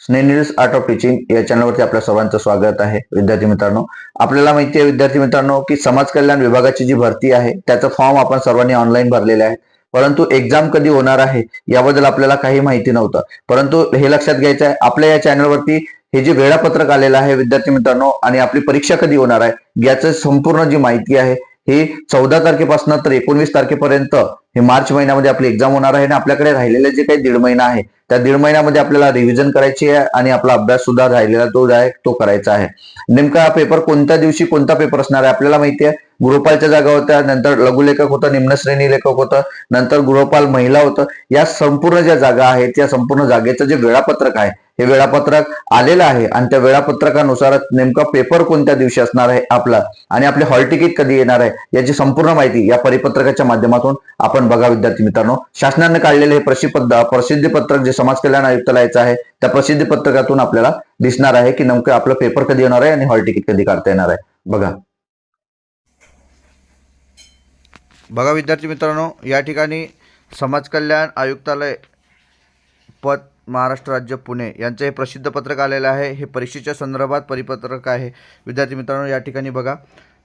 स्नेनिल्स art of teaching या चॅनलवरती आपल्या सर्वांचं स्वागत आहे. विद्यार्थी मित्रांनो आपल्याला माहिती आहे विद्यार्थी मित्रांनो की समाज कल्याण विभागाची जी भरती आहे त्याचं फॉर्म आपण सर्वांनी ऑनलाईन भरलेले आहे परंतु एक्झाम कधी होणार आहे याबद्दल आपल्याला काही माहिती नव्हतं. परंतु हे लक्षात घ्यायचं आहे आपल्या या चॅनलवरती हे जे वेळापत्रक आलेलं आहे विद्यार्थी मित्रांनो आणि आपली परीक्षा कधी होणार आहे याचं संपूर्ण जी माहिती आहे ही चौदा तारखेपासून तर एकोणवीस तारखेपर्यंत हे मार्च महिन्यामध्ये आपली एक्झाम होणार आहे आणि आपल्याकडे राहिलेले जे काही दीड महिना आहे त्या दीड महिन्यामध्ये आपल्याला रिव्हिजन करायची आहे आणि आपला अभ्यास सुद्धा राहिलेला तो जो आहे तो करायचा आहे. नेमका हा पेपर कोणत्या दिवशी कोणता पेपर असणार आहे आपल्याला माहिती आहे? गृहपालच्या जागा होत्या नंतर लघुलेखक होतं निम्नश्रेणी लेखक होतं नंतर गृहपाल महिला होतं. या संपूर्ण ज्या जागा आहेत त्या संपूर्ण जागेचं जे वेळापत्रक आहे हे वेळापत्रक आलेलं आहे आणि त्या वेळापत्रकानुसार नेमका पेपर कोणत्या दिवशी असणार आहे आपला आणि आपले हॉल तिकीट कधी येणार आहे याची संपूर्ण माहिती या परिपत्रकाच्या माध्यमातून आपण बघा विद्यार्थी मित्रांनो. शासनाने काढलेले हे प्रसिद्ध प्रसिद्धी पत्रक जे समाज कल्याण आयुक्तालयाचं आहे त्या प्रसिद्धी पत्रकातून आपल्याला दिसणार आहे की नेमकं आपलं पेपर कधी येणार आहे आणि हॉल तिकीट कधी काढता येणार आहे. बघा. बघा विद्यार्थी मित्रांनो या ठिकाणी समाज कल्याण आयुक्तालय पद महाराष्ट्र राज्य पुणे यांचं हे प्रसिद्ध पत्रक आलेलं आहे. हे परीक्षेच्या संदर्भात परिपत्रक आहे. विद्यार्थी मित्रांनो या ठिकाणी बघा.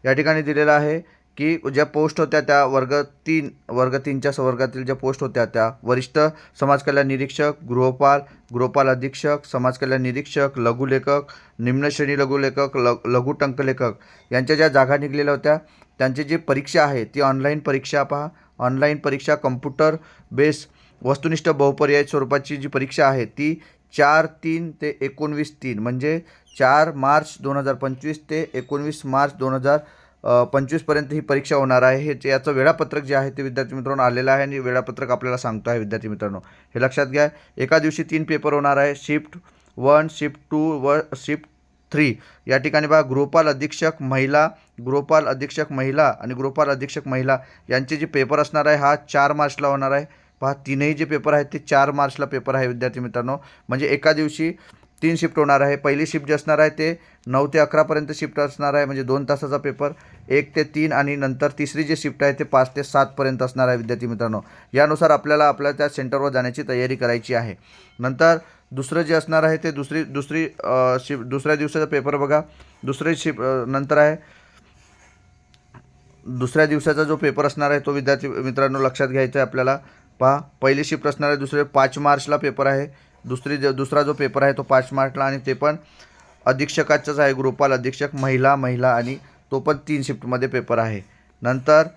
या ठिकाणी दिलेलं आहे की ज्या पोस्ट होत्या त्या वर्ग तीन वर्ग तीनच्या वर्गातील ज्या पोस्ट होत्या त्या वरिष्ठ समाज कल्याण निरीक्षक गृहपाल गृहपाल अधीक्षक समाजकल्याण निरीक्षक लघुलेखक निम्नश्रेणी लघुलेखक ल लघु टंकलेखक यांच्या ज्या जागा निघलेल्या होत्या त्यांची जी परीक्षा आहे ती ऑनलाईन परीक्षा पहा. ऑनलाईन परीक्षा कम्प्युटर बेस वस्तुनिष्ठ बहुपर्याय स्वरूपाची जी परीक्षा आहे ती चार तीन ते एकोणवीस तीन म्हणजे चार मार्च दोन हजार पंचवीस ते एकोणवीस मार्च दोन हजार पंचवीसपर्यंत ही परीक्षा होणार आहे. हे जे- याचं वेळापत्रक जे आहे ते विद्यार्थी मित्रांनो आलेलं आहे आणि वेळापत्रक आपल्याला सांगतो आहे विद्यार्थी मित्रांनो. हे लक्षात घ्या एका दिवशी तीन पेपर होणार आहे. शिफ्ट वन शिफ्ट टू व शिफ्ट थ्री. या ठिकाणी बघा गृहपाल अधीक्षक महिला गृहपाल अधीक्षक महिला आणि गृहपाल अधीक्षक महिला यांचे जे पेपर असणार आहे हा चार मार्चला होणार आहे. पहा तीनही जे पेपर आहेत ते चार मार्चला पेपर आहे विद्यार्थी मित्रांनो. म्हणजे एका दिवशी तीन शिफ्ट होणार आहे. पहिली शिफ्ट जी असणार आहे ते नऊ ते अकरापर्यंत शिफ्ट असणार आहे म्हणजे दोन तासाचा पेपर. एक ते तीन आणि नंतर तिसरी जी शिफ्ट आहे ते पाच ते सातपर्यंत असणार आहे विद्यार्थी मित्रांनो. यानुसार आपल्याला आपल्या त्या सेंटरवर जाण्याची तयारी करायची आहे. नंतर दुसरं जे असणार आहे ते दुसरी दुसरी शिफ्ट दुसऱ्या दिवसाचा पेपर बघा. दुसरी शिफ्ट नंतर आहे. दुसऱ्या दिवसाचा जो पेपर असणार आहे तो विद्यार्थी मित्रांनो लक्षात घ्यायचा आहे आपल्याला. पहा पहिली शिफ्ट असणार आहे दुसरे पाच मार्चला पेपर आहे दुसरी जो दुसरा जो पेपर आहे तो पाच मार्चला आणि ते पण अधीक्षकाचाच आहे ग्रुपाल अधीक्षक महिला महिला आणि तो पण तीन शिफ्टमध्ये पेपर आहे. नंतर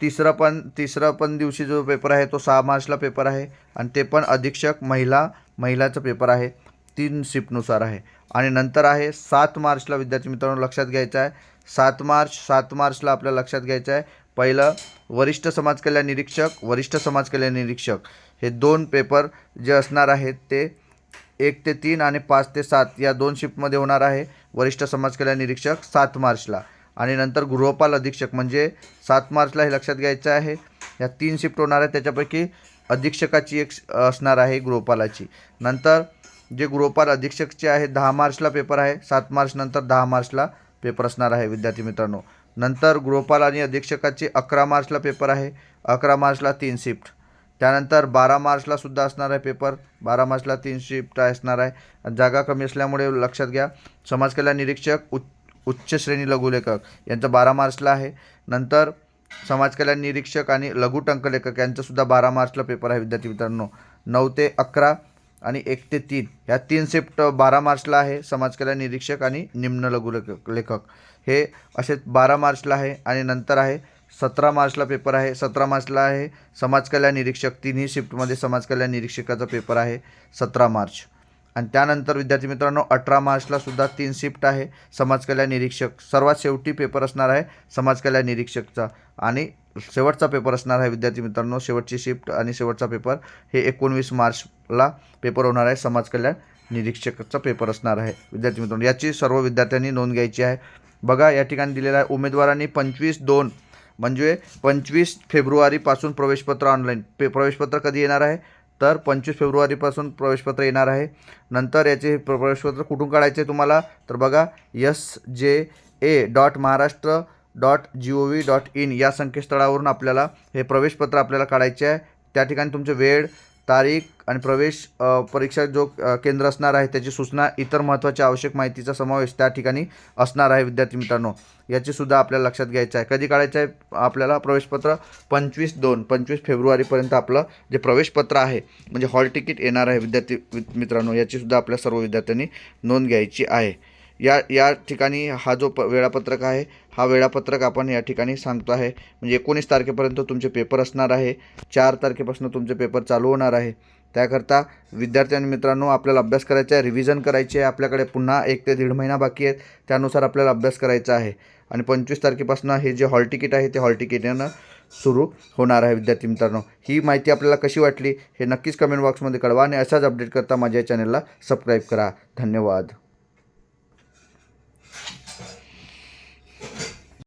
तिसरं पण तिसरं पण दिवशी जो पेपर आहे तो सहा मार्चला पेपर आहे आणि ते पण अधीक्षक महिला महिलाचं पेपर आहे तीन शिफ्टनुसार आहे. आणि नंतर आहे सात मार्चला विद्यार्थी मित्रांनो लक्षात घ्यायचं आहे सात मार्च सात मार्चला आपल्याला लक्षात घ्यायचं आहे. पहिलं वरिष्ठ समाज कल्याण निरीक्षक वरिष्ठ समाज कल्याण निरीक्षक. हे दोन पेपर जे असणार आहेत ते एक ते तीन आणि पाच ते सात या दोन शिफ्टमध्ये होणार आहे वरिष्ठ समाज कल्याण निरीक्षक सात मार्चला. आणि नंतर गृहपाल अधीक्षक म्हणजे सात मार्चला हे लक्षात घ्यायचं आहे. या तीन शिफ्ट होणार आहे त्याच्यापैकी अधीक्षकाची एक असणार आहे गृहपालाची. नंतर जे गृहपाल अधीक्षकचे आहे दहा मार्चला पेपर आहे. सात मार्च नंतर दहा मार्चला पेपर असणार आहे विद्यार्थी मित्रांनो. नंतर गृहपाल आणि अधीक्षकाचे अकरा मार्चला पेपर आहे. अकरा मार्चला तीन शिफ्ट. त्यानंतर बारा मार्चला सुद्धा असणार आहे पेपर. बारा मार्चला तीन शिफ्ट असणार आहे. जागा कमी असल्यामुळे लक्षात घ्या समाज कल्याण निरीक्षक उच्च उच्च श्रेणी लघुलेखक यांचं बारा मार्चला आहे. नंतर समाज कल्याण निरीक्षक आणि लघु टंकलेखक यांचंसुद्धा बारा मार्चला पेपर आहे विद्यार्थी मित्रांनो. नऊ ते अकरा आणि एक ते तीन. ह्या तीन शिफ्ट बारा मार्चला आहे समाज कल्याण निरीक्षक आणि निम्न लघुलेखक लेखक. हे असे बारा मार्चला आहे आणि नंतर आहे सतरा मार्चला पेपर आहे. सतरा मार्चला आहे समाज कल्याण निरीक्षक. तिन्ही शिफ्टमध्ये समाज कल्याण निरीक्षकाचा पेपर आहे सतरा मार्च. आणि त्यानंतर विद्यार्थी मित्रांनो अठरा मार्चला सुद्धा तीन शिफ्ट आहे. समाज कल्याण निरीक्षक सर्वात शेवटी पेपर असणार आहे समाज कल्याण निरीक्षकचा. आणि शेवटचा पेपर असणार आहे विद्यार्थी मित्रांनो शेवटची शिफ्ट आणि शेवटचा पेपर हे एकोणवीस मार्चला पेपर होणार आहे. समाज कल्याण निरीक्षकाचा पेपर असणार आहे. विद्यार्थी मित्रांनो याची सर्व विद्यार्थ्यांनी नोंद घ्यायची आहे. बघा या ठिकाणी दिलेला आहे उमेदवारांनी पंचवीस दोन. म्हणजे पंचवीस फेब्रुवारीपासून प्रवेशपत्र ऑनलाईन पे प्रवेशपत्र कधी येणार आहे? तर पंचवीस फेब्रुवारीपासून प्रवेशपत्र येणार आहे. नंतर याचे प्रवेशपत्र कुठून काढायचे तुम्हाला? तर बघा S J A dot Maharashtra dot G O V dot in या संकेतस्थळावरून आपल्याला हे प्रवेशपत्र आपल्याला काढायचे आहे. त्या ठिकाणी तुमचे वेळ तारीख आणि प्रवेश परीक्षा जो केंद्र असणार आहे त्याची सूचना इतर महत्त्वाच्या आवश्यक माहितीचा समावेश त्या ठिकाणी असणार आहे विद्यार्थी मित्रांनो. याचीसुद्धा आपल्याला लक्षात घ्यायचं आहे. कधी काढायचं आहे? आपल्याला प्रवेशपत्र पंचवीस दोन पंचवीस फेब्रुवारीपर्यंत आपलं जे प्रवेशपत्र आहे म्हणजे हॉल तिकीट येणार आहे विद्यार्थी मित्रांनो याचीसुद्धा आपल्या सर्व विद्यार्थ्यांनी नोंद घ्यायची आहे. या या ठिकाणी हा जो प वेळापत्रक आहे हा वेळापत्रक आपण या ठिकाणी सांगतो आहे. म्हणजे एकोणीस तारखेपर्यंत तुमचे पेपर असणार आहे चार तारखेपासून तुमचे पेपर चालू होणार आहे. त्याकरता विद्यार्थी आणि मित्रांनो आपल्याला अभ्यास करायचा आहे रिव्हिजन करायची आहे आपल्याकडे पुन्हा एक ते दीड महिना बाकी आहे त्यानुसार आपल्याला अभ्यास करायचा आहे. आणि पंचवीस तारखेपासून हे जे हॉल तिकीट आहे ते हॉल तिकीटनं सुरू होणार आहे विद्यार्थी मित्रांनो. ही माहिती आपल्याला कशी वाटली हे नक्कीच कमेंट बॉक्समध्ये कळवा आणि असाच अपडेट करता माझ्या चॅनलला सबस्क्राईब करा. धन्यवाद.